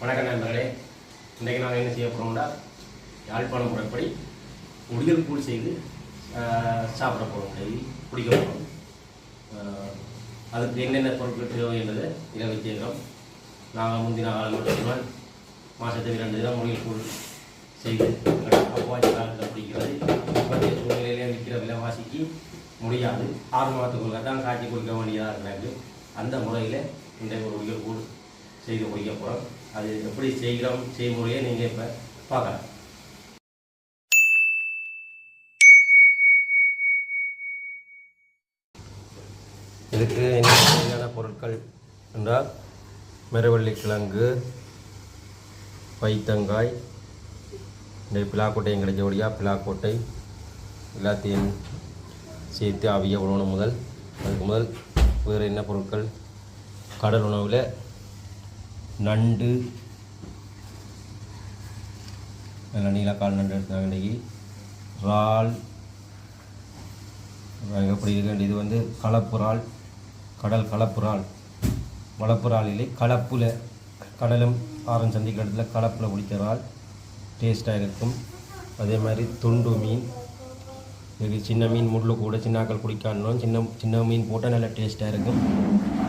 வணக்கம் நண்பர்களே இன்றைக்கு நாங்கள் என்ன செய்ய போகிறோம்னா யாழ்ப்பாணம் முறைப்படி முடியல் கூழ் செய்து சாப்பிட போகிறோம் டெய்லி குடிக்க போகிறோம் அதுக்கு என்னென்ன பொருட்கள் தேவை என்பதை இதை வச்சுக்கிறோம் நாங்கள் முந்தின ஆள் மட்டும் மாதத்துக்கு ரெண்டு தினம் முடியல் கூழ் செய்து அவ்வாறு காலத்தில் பிடிக்கிறது இப்போதைய சூழ்நிலையிலே விற்கிற விலைவாசிக்கு முடியாது. ஆறு மாதத்துக்குள்ள தான் காட்சி குடிக்க வேண்டியதாக இருக்கிறாங்க அந்த முறையில் இந்த ஒரு உயிர் கூழ் செய்து முடிக்க போகிறோம் அது எப்படி செய்கிறோம் செய்முறையை நீங்கள் இப்போ பார்க்கலாம். இதுக்கு என்னென்ன தேவையான பொருட்கள் என்றால் மரவள்ளி கிழங்கு பைத்தங்காய் இந்த பிளாக்கோட்டையும் கிடைக்கக்கூடிய பிளாக்கோட்டை எல்லாத்தையும் சேர்த்து அவிய உணவு முதல் அதுக்கு முதல் வேறு என்ன பொருட்கள்? கடல் உணவில் நண்டு. நல்ல நீலக்கால் நண்டு எடுத்தாங்க இன்றைக்கி. இறால். எப்படி இருக்கு இது வந்து கலப்புறால் கடல் கலப்புறால். வளப்புறால் இல்லை கலப்பில் கடலும் ஆரஞ்சு சந்திக்கிற இடத்துல கலப்பில் பிடிக்கிற இறால் டேஸ்ட்டாக இருக்கும். அதே மாதிரி துண்டு மீன். இதுக்கு சின்ன மீன் முள்ளு கூட சின்னாக்கள் குடிக்காணும் சின்ன சின்ன மீன் போட்டால் நல்லா டேஸ்ட்டாக இருக்கும்.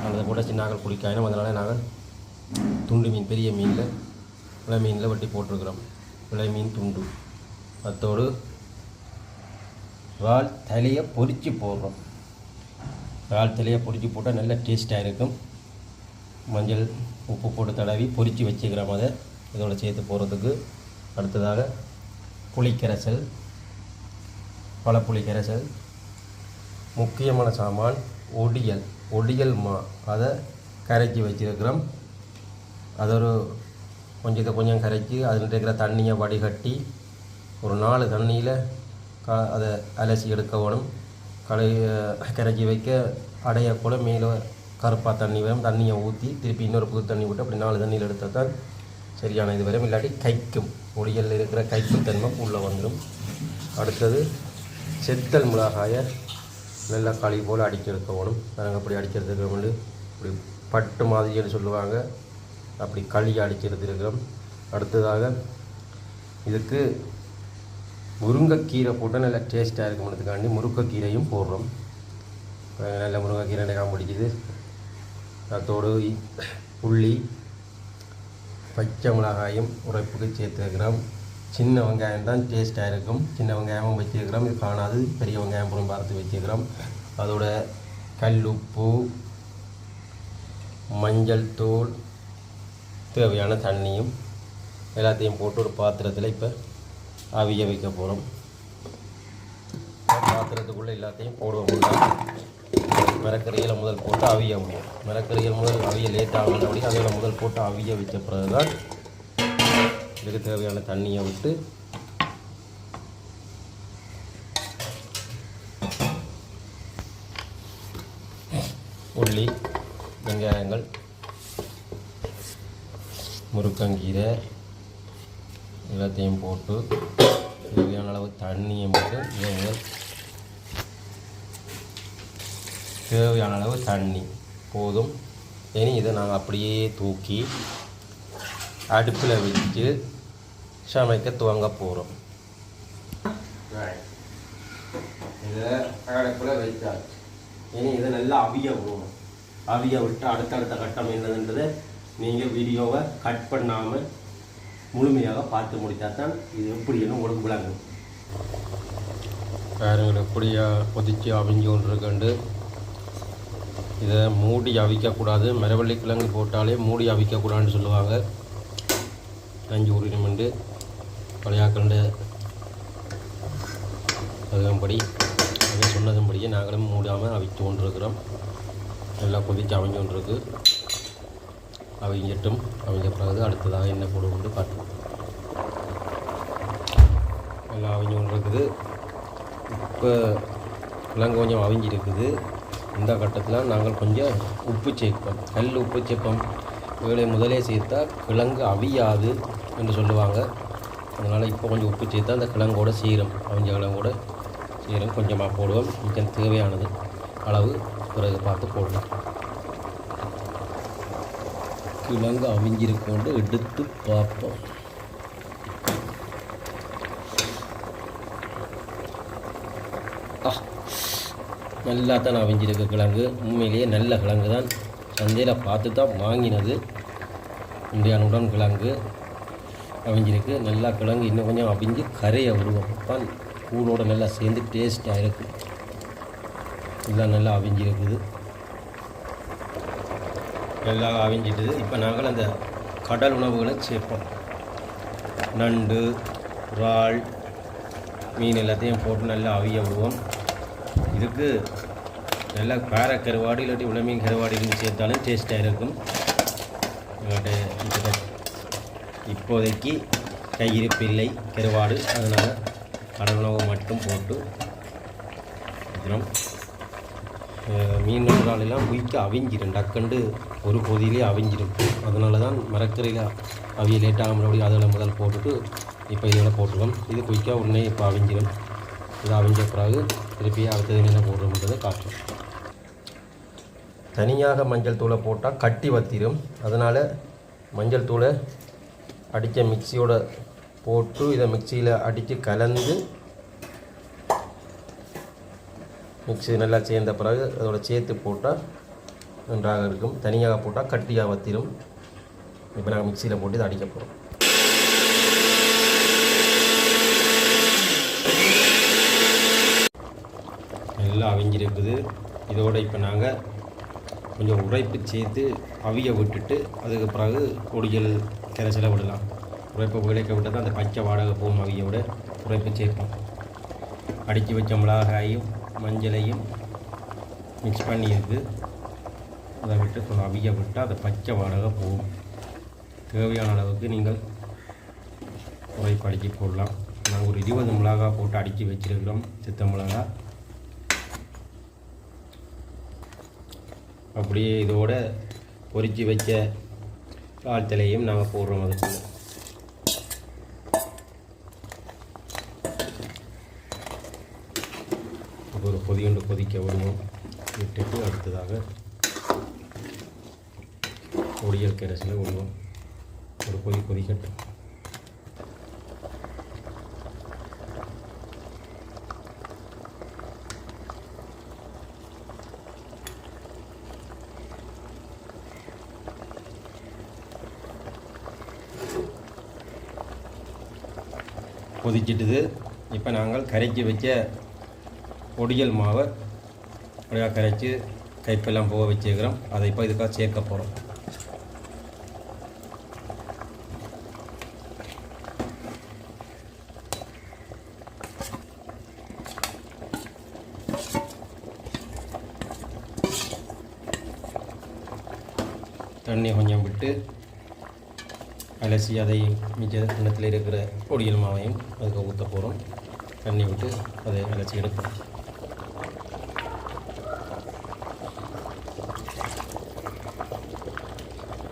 அதை கூட சின்னாக்கள் குடிக்காணும் அதனால் நாங்கள் துண்டு மீன் பெரிய மீனில் விலை மீனில் வட்டி போட்டிருக்கிறோம். விலை மீன் துண்டு. அத்தோடு இறால் தலையை பொறிச்சு போடுறோம். இறால் தலையை பொரித்து போட்டால் நல்ல டேஸ்ட்டாக இருக்கும். மஞ்சள் உப்பு போட்டு தடவி பொறிச்சு வச்சுக்கிறோம் அதை. இதோட சேர்த்து போகிறதுக்கு அடுத்ததாக புளிக்கரைசல் பழப்புளி கரைசல் முக்கியமான சாமான் ஒடியல் ஒடியல் மா. அதை கரைச்சி வச்சிருக்கிறோம். அது ஒரு கொஞ்சத்தை கொஞ்சம் கரைச்சி அதில் இருக்கிற தண்ணியை வடிகட்டி ஒரு நாலு தண்ணியில் க அதை அலசி எடுக்க வேணும். களை கரைச்சி வைக்க அடைய மேலே கருப்பாக தண்ணி வரும். தண்ணியை ஊற்றி திருப்பி இன்னொரு புது தண்ணி விட்டு அப்படி நாலு தண்ணியில் எடுத்தால் தான் சரியான இது வரும். இல்லாட்டி கைக்கும் ஒடியலில் இருக்கிற கைக்கும் தன்மை உள்ளே வந்துடும். அடுத்தது செத்தல் மிளகாயை நல்லா களி போல் அடிக்க எடுக்க வேணும். நாங்கள் அப்படி அடிக்கிறதுக்கு வந்து இப்படி பட்டு மாதிரின்னு சொல்லுவாங்க. அப்படி களி அடிக்கிறது இருக்கிறோம் அடுத்ததாக இதுக்கு முருங்கைக்கீரை போட்டால் நல்லா டேஸ்ட்டாக இருக்கும்ன்றதுக்காண்டி முருங்கைக்கீரையும் போடுறோம். நல்ல முருங்கைக்கீரை எனக்கு பிடிக்குது அதோடு புள்ளி பச்சை மிளகாயும் உரைப்புக்கு சேர்த்துருக்கிறோம். சின்ன வெங்காயம் தான் டேஸ்ட்டாக இருக்கும். சின்ன வெங்காயமும் வச்சுருக்கிறோம். இது காணாது. பெரிய வெங்காயம் புறம் பார்த்து வச்சுருக்கிறோம். அதோட கல் உப்பு மஞ்சள் தூள் தேவையான தண்ணியும் எல்லாத்தையும் போட்டு ஒரு பாத்திரத்தில் இப்போ அவிய வைக்க போகிறோம் பாத்திரத்துக்குள்ளே எல்லாத்தையும் போடுவோம். மிரக்கறியில் முதல் போட்டு அவிய முடியும். மிரக்கறியில் முதல் அவிய லேட்டாக ஆகணும் அதில் முதல் போட்டு அவிய வச்ச பிறகு தான் இதுக்கு தேவையான தண்ணியை விட்டு உள்ளி வெங்காயங்கள் முருக்கங்கீரை எல்லாத்தையும் போட்டு தேவையான அளவு தண்ணியை போட்டு இதை தேவையான அளவு தண்ணி போதும். இனி இதை நாங்கள் அப்படியே தூக்கி அடுப்பில் வச்சு சமைக்க துவங்க போகிறோம் இதை அடுப்பில் வைத்தாச்சு. இனி இதை நல்லா அவிய போகணும் அவிய விட்டு அடுத்தடுத்த கட்டம் என்னதுன்றது நீங்கள் வீடியோவை கட் பண்ணாமல் முழுமையாக பார்த்து முடித்தா தான் இது எப்படின்னு உங்களுக்கு விளங்கும். பாருங்கள் எப்படியா கொதிச்சு அவிஞ்சு கொண்டு இருக்கண்டு இதை மூடி அவிக்கக்கூடாது. மரவள்ளி கிழங்கு போட்டாலே மூடி அவிக்கக்கூடாதுன்னு சொல்லுவாங்க. அஞ்சு உரிமைண்டு பழையாக்கண்டு அதன்படி அதை சொன்னதும்படியே நாங்களும் மூடாமல் அவித்து கொண்டிருக்கிறோம். நல்லா கொதித்து அவிஞ்சு கொண்டிருக்கு. அவங்கட்டும் அவங்க பிறகு அடுத்ததாக என்ன போடுவோம்னு பார்த்து நல்லா அவிஞ்சு கொண்டிருக்குது. இப்போ கிழங்கு கொஞ்சம் அவிஞ்சிருக்குது. இந்த கட்டத்தில் நாங்கள் கொஞ்சம் உப்பு சேர்ப்போம். கல் உப்பு சேர்ப்போம். வேலை முதலே சேர்த்தா கிழங்கு அவியாது என்று சொல்லுவாங்க. அதனால் இப்போ கொஞ்சம் உப்பு சேர்த்தா அந்த கிழங்கோட சீரம் அவிஞ்ச கிழங்கோட சீரம் கொஞ்சமாக போடுவோம். மிச்சம் தேவையானது. அளவு பிறகு பார்த்து போடலாம் கிழங்கு அமைஞ்சிருக்கோண்டு எடுத்து பார்ப்போம். நல்லா தான் அமைஞ்சிருக்கு கிழங்கு. உண்மையிலேயே நல்ல கிழங்கு தான் சந்தையில் பார்த்து தான் வாங்கினது. இந்தியானுடன் கிழங்கு அவிஞ்சிருக்கு. நல்லா கிழங்கு இன்னும் கொஞ்சம் அவிஞ்சு கரையை விடுவோம் தான் கூழோடு நல்லா சேர்ந்து டேஸ்ட்டாக இருக்குது இதெல்லாம் நல்லா அவிஞ்சிருக்குது. நல்லா அவிஞ்சிட்டுது இப்போ நாங்கள் அந்த கடல் உணவுகளை சேர்ப்போம். நண்டு இறால் மீன் எல்லாத்தையும் போட்டு நல்லா அவிய விடுவோம். இதுக்கு நல்லா கார கருவாடு இல்லாட்டி உளமீன் கருவாடு சேர்த்தாலும் டேஸ்ட்டாக இருக்கும். எங்கள்கிட்ட இப்போதைக்கு கையிருப்பில்லை கருவாடு. அதனால் கடல் உணவு மட்டும் போட்டு வைக்கிறோம். மீன் நாளெல்லாம் குயிக்க அவிஞ்சிடும் டக்குண்டு ஒரு பகுதியிலே அவிஞ்சிடும். அதனால தான் மரக்கரையில் அவிய லேட்டாக மறுபடியும் அதில் முதல் போட்டுட்டு இப்போ இதில் போட்டுருவோம். இது குயிக்காக உடனே இப்போ அவிஞ்சிடும் இது அவிஞ்ச பிறகு திருப்பி அடுத்தது என்ன போடுறோம்ன்றதை காட்டும் தனியாக மஞ்சள் தூளை போட்டால் கட்டி வத்திடும் அதனால் மஞ்சள் தூளை அடித்த மிக்சியோட போட்டு இதை மிக்சியில் அடித்து கலந்து மிக்ஸி நல்லா சேர்ந்த பிறகு அதோட சேர்த்து போட்டால் நன்றாக இருக்கும். தனியாக போட்டால் கட்டியாக வத்திரும். இப்போ நாங்கள் மிக்சியில் போட்டு இதை அடிக்க போகிறோம் நல்லா அவிஞ்சிருக்குது. இதோட இப்போ நாங்கள் கொஞ்சம் உரைப்பு சேர்த்து அவிய விட்டுட்டு அதுக்கு பிறகு பொடிகள் கரைசலை விடலாம். உழைப்பை விளைக்க விட்டு தான் அந்த பச்சை வாடகை போகும் அவிய விட உரைப்பு சேர்ப்போம். அடித்து வச்ச மிளகாயும் மஞ்சளையும் மிக்ஸ் பண்ணியிருக்கு. அதை விட்டு கொஞ்சம் அவிய விட்டு அதை பச்சை வாடகை போகும் தேவையான அளவுக்கு நீங்கள் உரைப்பு அடித்து போடலாம் நாங்கள் ஒரு இருபது மிளகா போட்டு அடித்து வச்சிருக்கிறோம் சித்த மிளகா. அப்படியே இதோட பொறிச்சு வச்ச கால்தலையும் நாங்கள் போடுறோம் அதுக்குள்ள. இப்போ ஒரு கொதியுண்டு கொதிக்க விடுவோம். விட்டுட்டு அடுத்ததாக பொடியல் கரைசல விடுவோம் ஒரு கொதி கொதிக்கட்டும் கொதிச்சிட்டுது இப்போ நாங்கள் கரைச்சி வச்ச பொடியல் மாவை அப்படியே கரைச்சி கைப்பெல்லாம் போக வச்சுக்கிறோம் அதை இப்போ இதுக்காக சேர்க்க போகிறோம் தண்ணி கொஞ்சம் விட்டு அலசி அதை மிச்ச கிணத்துல இருக்கிற பொடியல் மாவையும் அதுக்கு ஊற்ற போகிறோம் தண்ணி விட்டு அதை அலசி எடுப்போம்.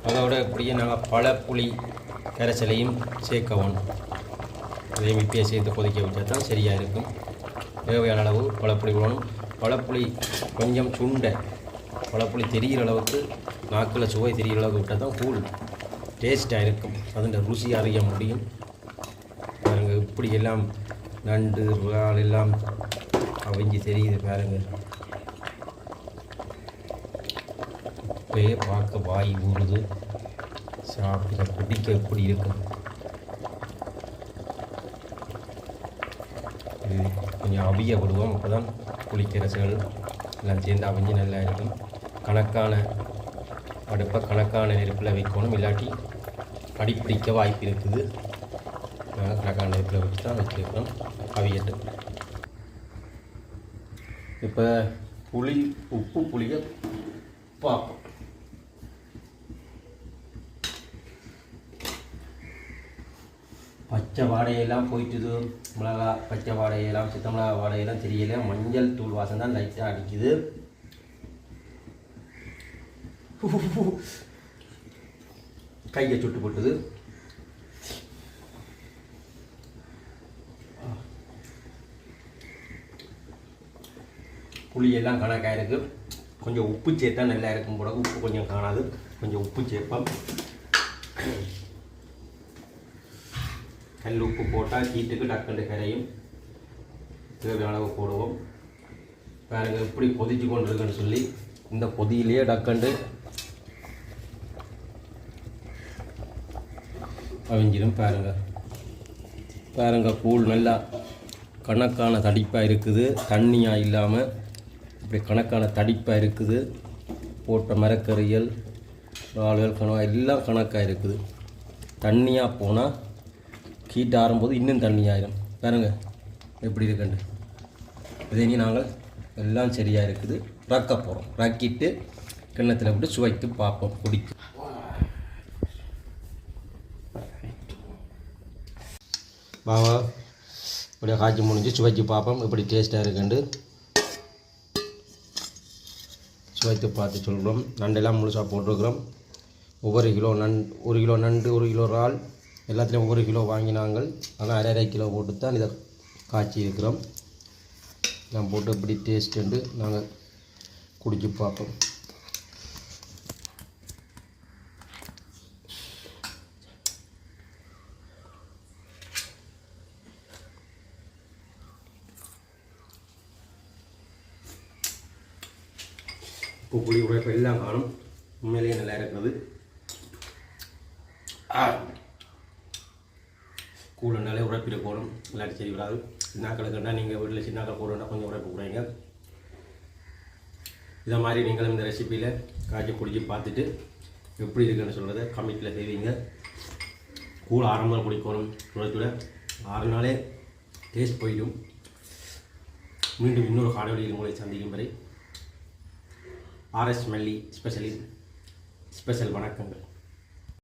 அதோட இப்படியே நாங்கள் பல புளி கரைசலையும் சேர்க்கவும். அதையும் இப்பயே சேர்த்து கொதிக்க வச்சா தான் சரியாக இருக்கும். தேவையான அளவு பழப்புளி விடணும் பழப்புளி கொஞ்சம் சுண்டை பழப்புளி தெரிகிற அளவுக்கு நாக்கில் சுவை தெரிகிற அளவுக்கு விட்டால் தான் கூழ் டேஸ்ட்டாக இருக்கும். அதன் ருசி அறிய முடியும். பாருங்க இப்படி எல்லாம் நண்டு இறால் எல்லாம் அவிஞ்சு தெரியுது பாருங்கள் இப்போயே பார்க்க வாய் ஊறுது. சாப்பிட பிடிக்க எப்படி இருக்கும். இது கொஞ்சம் அவிய விடுவோம். அப்போ தான் புளிக்கரசுகள் எல்லாம் சேர்ந்து அவிஞ்சு நல்லா இருக்கும். கணக்கான அடுப்பை கணக்கான நெருப்பில் வைக்கணும். இல்லாட்டி அடிப்பிடிக்க வாய்ப்பு இருக்குது. நாங்கள் கணக்கான நெருப்பில் வச்சு தான் வச்சுருக்கோம் அவியட்டு இப்போ புளி உப்பு புளியை பார்ப்போம். பச்சை வாடையெல்லாம் போயிட்டுது. மிளகா பச்சை வாடையெல்லாம் சித்த மிளகா வாடையெல்லாம் தெரியல. மஞ்சள் தூள் வாசம் தான் லைட்டாக அடிக்குது. கையை சுட்டு போட்டது. புளியெல்லாம் கணக்காக இருக்குது கொஞ்சம் உப்பு சேர்த்தா நல்லா இருக்கும் போல உப்பு கொஞ்சம் காணாது. கொஞ்சம் உப்பு சேர்ப்போம். கல் உப்பு போட்டால் சீட்டுக்கு டக்குண்டு கரையும். தேவையான அளவு போடுவோம். பாருங்க எப்படி கொதிச்சு கொண்டு இருக்குன்னு சொல்லி இந்த கொதியிலேயே டக்கண்டு கவிஞ்சிடும் பாருங்க. பாருங்க கூழ் நல்லா கணக்கான தடிப்பாக இருக்குது. தண்ணியாக இல்லாமல் இப்படி கணக்கான தடிப்பாக இருக்குது. போட்ட மரக்கறிகள் ஆளுகள் கணவா எல்லாம் கணக்காக இருக்குது. தண்ணியாக போனால் ஹீட் ஆறும்போது இன்னும் தண்ணியாயிரும் பாருங்க எப்படி இருக்குண்டு இதே நாங்கள் எல்லாம் சரியாக இருக்குது. ரக்க போகிறோம் ரக்கிட்டு கிண்ணத்தில் விட்டு சுவைத்து பார்ப்போம். பிடிக்கும் பாவா இப்படியே காய்ச்சி முடிஞ்சு சுவைச்சு பார்ப்போம். இப்படி டேஸ்ட்டாக இருக்குண்டு சுவைத்து பார்த்து சொல்கிறோம். நண்டெல்லாம் முழுசாக போட்டிருக்கிறோம். ஒவ்வொரு கிலோ நண் ஒரு கிலோ நண்டு ஒரு கிலோ இறால் எல்லாத்துலேயும் ஒவ்வொரு கிலோ வாங்கினாங்கள். ஆனால் அரை அரை கிலோ போட்டு தான் இதை காய்ச்சி இருக்கிறோம். நான் போட்டு இப்படி டேஸ்ட்டுண்டு நாங்கள் குடிச்சு பார்ப்போம். உப்பு புளி எல்லாம் காணும். உண்மையிலேயே நல்லா இருக்கிறது. கூழனாலே உரைப்பிட போகணும் இல்லாட்டி சரி வராது. சின்னாக்களுக்குன்னா நீங்கள் வீட்டில் சின்னாக்கள் போடணுன்னா கொஞ்சம் உழைப்பு குறைங்க இதை மாதிரி நீங்களும் இந்த ரெசிப்பியில் காய்ச்சி குடிச்சு பார்த்துட்டு எப்படி இருக்குன்னு சொல்கிறத கமெண்ட்டில் செய்வீங்க கூழ் ஆரம்பம் குடிக்கணும். சுட ஆறு நாளே டேஸ்ட் போயிடும். மீண்டும் இன்னொரு காணொலியில் உங்களை சந்திக்கும் வரை ஆர்எஸ் மல்லி ஸ்பெஷலி ஸ்பெஷல் வணக்கங்கள்.